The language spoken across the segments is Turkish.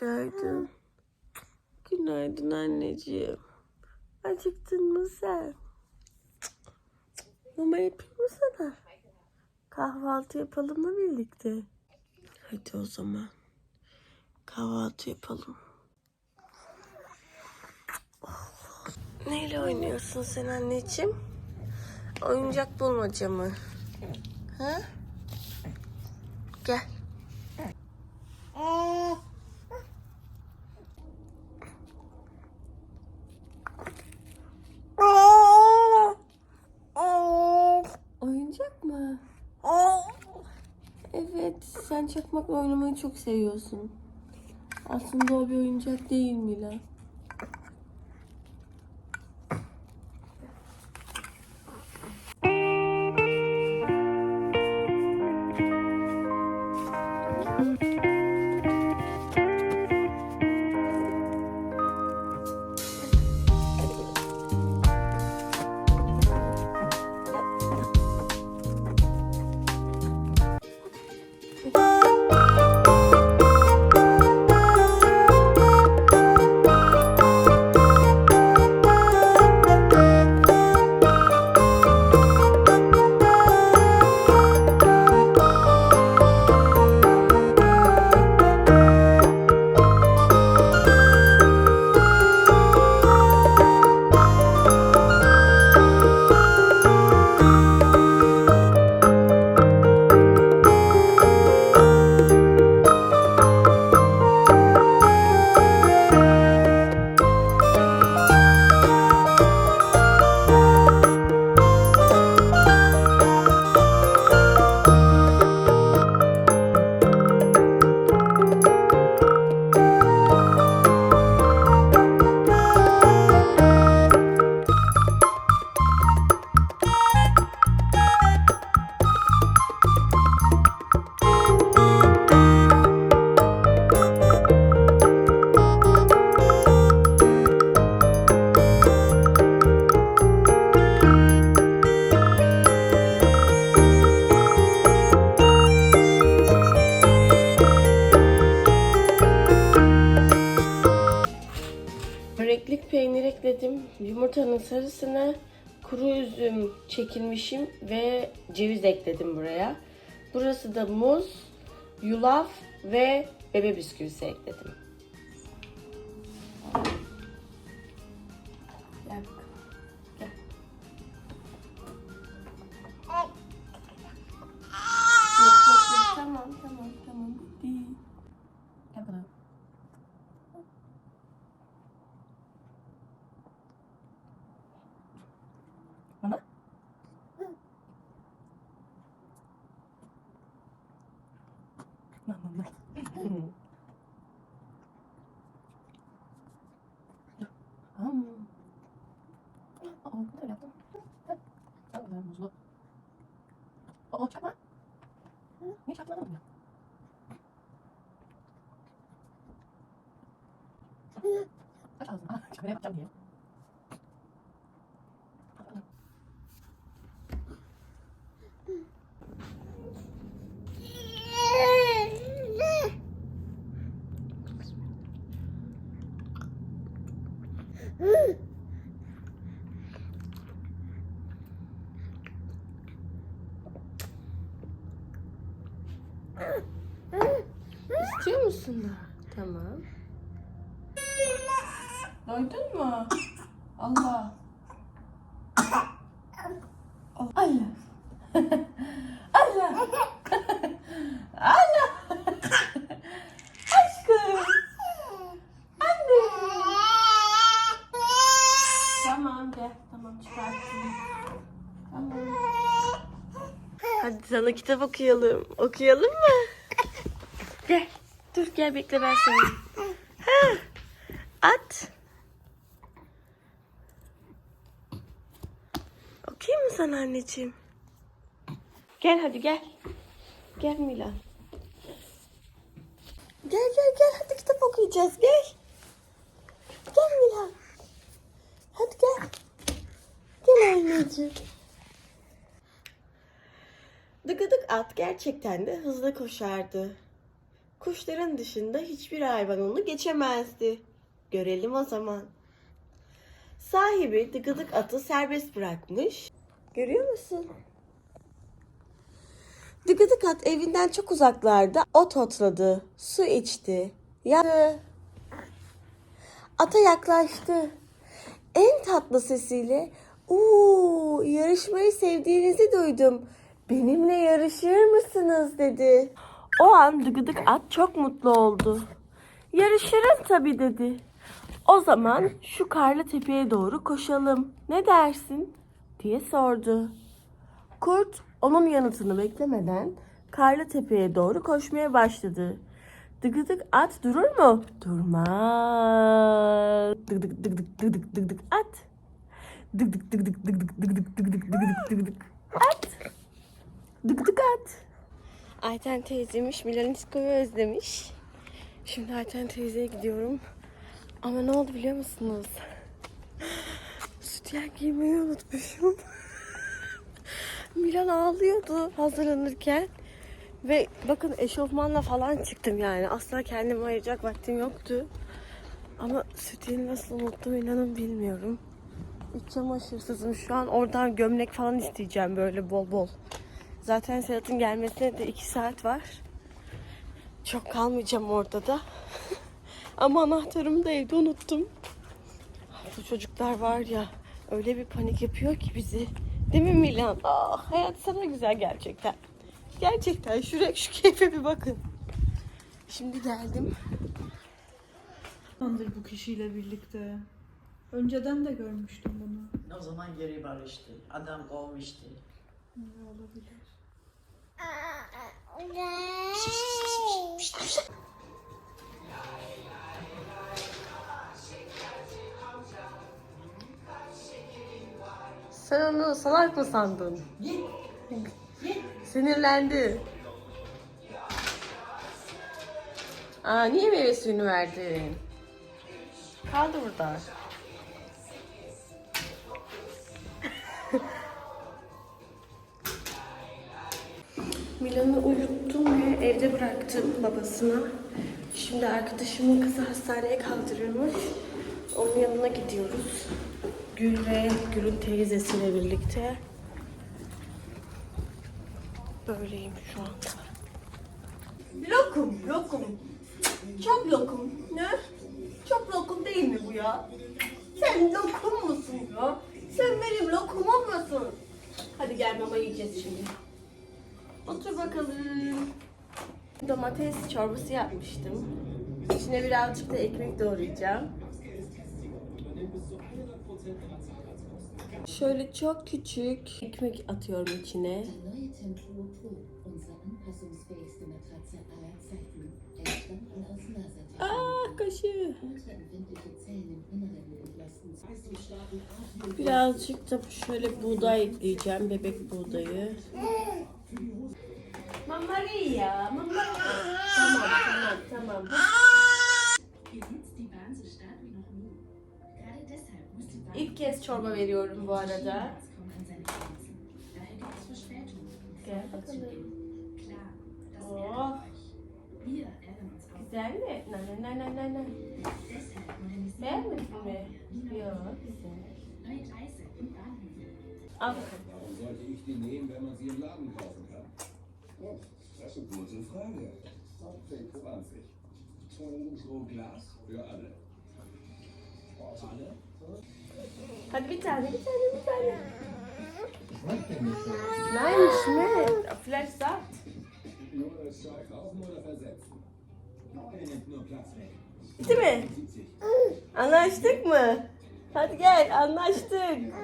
Günaydın. Günaydın anneciğim. Acıktın mı sen? Mama yapayım mı sana? Kahvaltı yapalım mı birlikte? Hadi o zaman. Kahvaltı yapalım. Neyle oynuyorsun sen anneciğim? Oyuncak bulmaca mı? Ha? Gel. Oyuncak mı? Evet, sen çakmakla oynamayı çok seviyorsun. Aslında o bir oyuncak değil Mila. Böreklik sarısına kuru üzüm çekilmişim ve ceviz ekledim buraya. Burası da muz, yulaf ve bebe bisküvisi ekledim. Gel bakalım. Gel. Yok yok yok tamam tamam tamam bitti. Gel bakalım. Bana. Mama. Am. Aa, ne öyle yaptım? Sen de muzlu. Aa, çakma. Niye çakmadın ya? Aç ağzını. Aa, şöyle yapacağım diye. İstiyor musun da? Tamam. Doydun mu? Allah. Allah. Allah. Allah. Aşkım. Anne. Tamam gel. Tamam çıkarttım. Tamam. Hadi sana kitap okuyalım. Okuyalım mı? Gel. Dur gel bekle ben seni. Ha. At. Okuyayım mı sana anneciğim? Gel hadi gel. Gel Mila. Gel gel gel hadi kitap okuyacağız gel. Gel Mila. Hadi gel. Gel anneciğim. Dıgıdık at gerçekten de hızlı koşardı. Kuşların dışında hiçbir hayvan onu geçemezdi. Görelim o zaman. Sahibi dıgıdık atı serbest bırakmış. Görüyor musun? Dıgıdık at evinden çok uzaklarda ot otladı, su içti, yattı. Ata yaklaştı. En tatlı sesiyle "Uuu, yarışmayı sevdiğinizi duydum. Benimle yarışır mısınız?" dedi. O an dıgıdık at çok mutlu oldu. Yarışırım tabii dedi. O zaman şu karlı tepeye doğru koşalım. Ne dersin? diye sordu. Kurt onun yanıtını beklemeden karlı tepeye doğru koşmaya başladı. Dıgıdık at durur mu? Durmaz. Dıgıdık dıgıdık dıgıdık dıgıdık at. Dıgıdık dıgıdık dıgıdık dıgıdık dıgıdık dıgıdık dıgıdık. Dıgıdık at. Ayten teyzemiş Milanisko'yu özlemiş. Şimdi Ayten teyzeye gidiyorum. Ama ne oldu biliyor musunuz? Sütyen giymeyi unutmuşum. Milan ağlıyordu hazırlanırken. Ve bakın eşofmanla falan çıktım yani. Asla kendime ayıracak vaktim yoktu. Ama sütyeni nasıl unuttum inanın bilmiyorum. İç çamaşırsızım şu an. Oradan gömlek falan isteyeceğim böyle bol bol. Zaten Sedat'ın gelmesine de 2 saat var. Çok kalmayacağım orada da. Ama anahtarımı da evde unuttum. Bu çocuklar var ya öyle bir panik yapıyor ki bizi. Değil mi Milan? Ah, hayat sana güzel gerçekten. Gerçekten şuraya şu keyfe bir bakın. Şimdi geldim. Zamandır bu kişiyle birlikte. Önceden de görmüştüm bunu. O zaman geri barıştı. Adam kovmuştu. Ne olabilir? Sen onu salak mı sandın? Sinirlendi. Aa niye meyve suyunu verdin? Kaldı burada. Milan'ı uyuttum ve evde bıraktım babasına. Şimdi arkadaşımın kızı hastaneye kaldırılmış. Onun yanına gidiyoruz. Gül ve Gül'ün teyzesiyle birlikte. Böyleyim şu anda. Lokum, lokum. Çok lokum. Ne? Çok lokum değil mi bu ya? Sen lokum musun ya? Sen benim lokumum musun? Hadi gel mama yiyeceğiz şimdi. Otur bakalım. Domates çorbası yapmıştım. İçine birazcık da ekmek doğrayacağım. Şöyle çok küçük ekmek atıyorum içine. Ah kaşı. Ultraempfindliche Zellen im Inneren entlasten zu starken Atmung. Birazcık da şöyle buğday ekleyeceğim. Bebek buğdayı. Mamari ya. Mamari. Tamam tamam tamam. İlk kez çorba veriyorum bu arada. um Gel bakalım. Oh. Güzel mi? Nay nay nay. Deshalb modernisieren Beğenmedin mi? Yok güzel. Al bakalım. Warum sollte ich die nehmen, wenn man sie im Laden kaufen kann? Oh, das ist eine gute Frage. 20. Pro Glas für alle. Alle? Hadi bir tane, bir tane, bir tane. Nein, schmeckt. Vielleicht sagt. Nur das Zeug kaufen oder versetzen? Er nimmt nur Platz weg. Bitti mi? 70. Anlaştık mı? Hadi gel, anlaştık.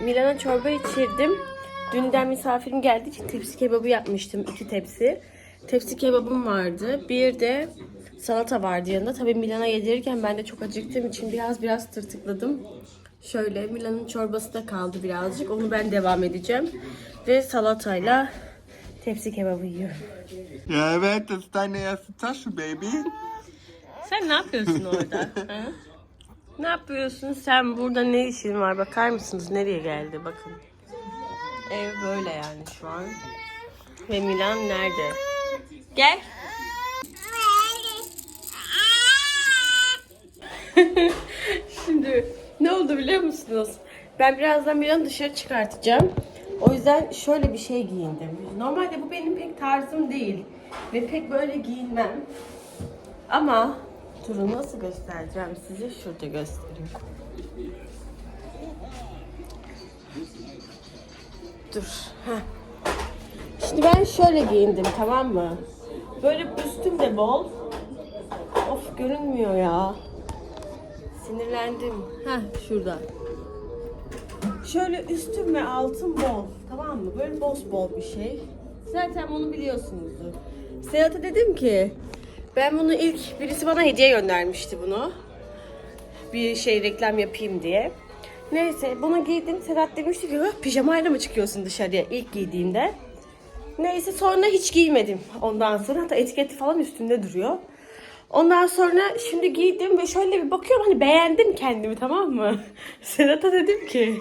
Milana çorba içirdim. Dünden misafirim geldiği için tepsi kebabı yapmıştım. iki tepsi. Tepsi kebabım vardı. Bir de salata vardı yanında. Tabii Milana yedirirken ben de çok acıktığım için biraz biraz tırtıkladım. Şöyle Milan'ın çorbası da kaldı birazcık. Onu ben devam edeceğim. Ve salatayla tepsi kebabı yiyorum. Ja, evet, das ist deine erste Tasche, Baby. Sen ne yapıyorsun orada? ha? Ne yapıyorsun? Sen burada ne işin var? Bakar mısınız nereye geldi? Bakın. Ev böyle yani şu an. Ve Milan nerede? Gel. Şimdi ne oldu biliyor musunuz? Ben birazdan Milan'ı dışarı çıkartacağım. O yüzden şöyle bir şey giyindim. Normalde bu benim pek tarzım değil. Ve pek böyle giyinmem. Ama turu nasıl göstereceğim size? Şurada göstereyim. Dur. Heh. Şimdi ben şöyle giyindim tamam mı? Böyle üstüm de bol. Of görünmüyor ya. Sinirlendim. Heh şurada. Şöyle üstüm ve altım bol. Tamam mı? Böyle boz bol bir şey. Zaten bunu biliyorsunuzdur. Sedat'a dedim ki ben bunu ilk birisi bana hediye göndermişti bunu. Bir şey reklam yapayım diye. Neyse bunu giydim. Sedat demişti ki "Hah, pijamayla mı çıkıyorsun dışarıya ilk giydiğimde. Neyse sonra hiç giymedim. Ondan sonra hatta etiketi falan üstünde duruyor. Ondan sonra şimdi giydim ve şöyle bir bakıyorum hani beğendim kendimi tamam mı? Sedat'a dedim ki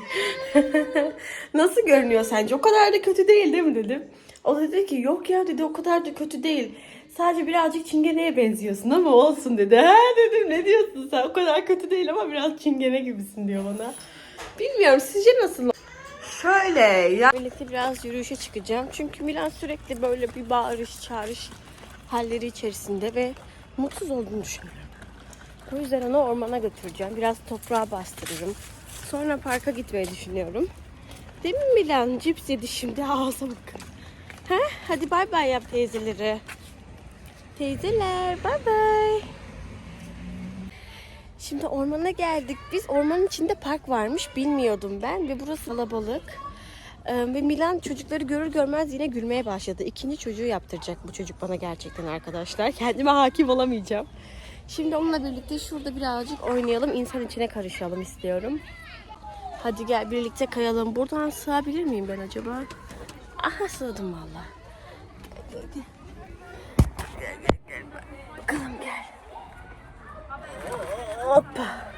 nasıl görünüyor sence? O kadar da kötü değil değil mi dedim. O da dedi ki yok ya dedi o kadar da kötü değil. Sadece birazcık çingeneye benziyorsun ama olsun dedi. Ha dedim ne diyorsun sen o kadar kötü değil ama biraz çingene gibisin diyor bana. Bilmiyorum sizce nasıl? Şöyle ya. Birlikte biraz yürüyüşe çıkacağım. Çünkü Milan sürekli böyle bir bağırış çağırış halleri içerisinde ve mutsuz olduğunu düşünüyorum. O yüzden onu ormana götüreceğim. Biraz toprağa bastırırım. Sonra parka gitmeyi düşünüyorum. Değil mi Milan? Cips yedi şimdi ağza bakın. Ha? Hadi bay bay yap teyzeleri. Teyzeler bay bay. Şimdi ormana geldik. Biz ormanın içinde park varmış bilmiyordum ben ve burası kalabalık. Ee, ve Milan çocukları görür görmez yine gülmeye başladı. İkinci çocuğu yaptıracak bu çocuk bana gerçekten arkadaşlar. Kendime hakim olamayacağım. Şimdi onunla birlikte şurada birazcık oynayalım. insan içine karışalım istiyorum. Hadi gel birlikte kayalım. Buradan sığabilir miyim ben acaba? Aha sığdım valla. Gel, gel. Gel. Bakalım gel. Hoppa.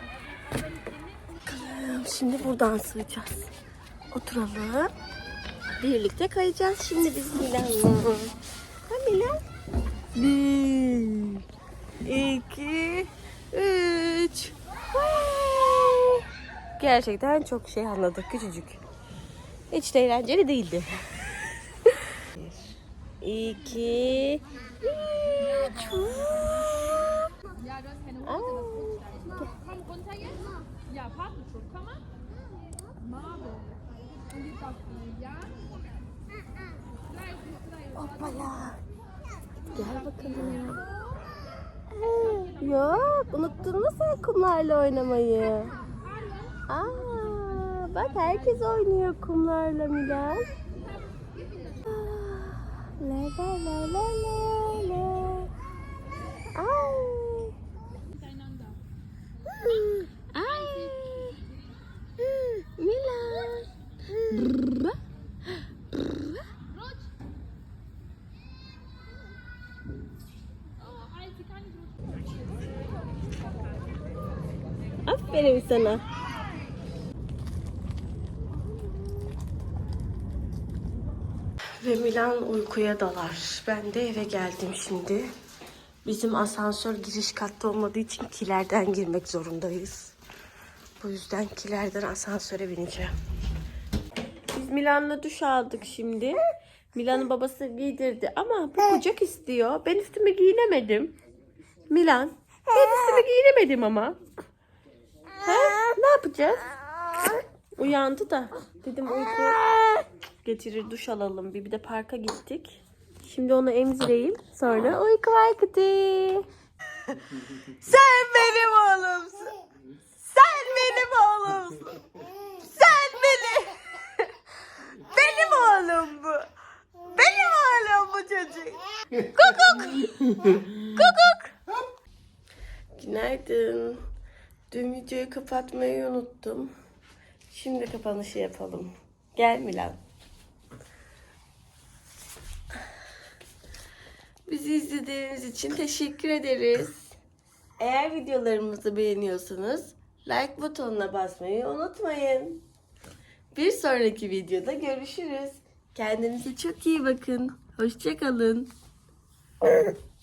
Bakalım şimdi buradan sığacağız. Oturalım. Birlikte kayacağız şimdi biz Milan'la. Ha Milan? Bir, iki, üç. Vay! Gerçekten çok şey anladık küçücük. Hiç de eğlenceli değildi. Bir, iki, üç. Aa, Hoppala. Gel bakalım. Ee, Yok, unuttun mu sen kumlarla oynamayı? Aa, bak herkes oynuyor kumlarla Milan. La la la la la. Ay. Miteinander. Ay. Milan. Brrr. Oh, Alter, kann ich nicht. Aferin sana. Ve Milan uykuya dalar. Ben de eve geldim şimdi. Bizim asansör giriş katta olmadığı için kilerden girmek zorundayız. Bu yüzden kilerden asansöre bineceğim. Biz Milan'la duş aldık şimdi. Milan'ın babası giydirdi ama bu kucak istiyor. Ben üstümü giyinemedim. Milan, ben üstümü giyinemedim ama. Yapacağız? Uyandı da dedim uyku getirir duş alalım bir, bir de parka gittik. Şimdi onu emzireyim sonra uyku vakti. Sen benim oğlumsun. Sen benim oğlumsun. Sen benim. benim oğlum bu. Benim oğlum bu çocuk. Kukuk. Kukuk. Günaydın. Dün videoyu kapatmayı unuttum. Şimdi kapanışı yapalım. Gel Milan. Bizi izlediğiniz için teşekkür ederiz. Eğer videolarımızı beğeniyorsanız like butonuna basmayı unutmayın. Bir sonraki videoda görüşürüz. Kendinize çok iyi bakın. Hoşçakalın.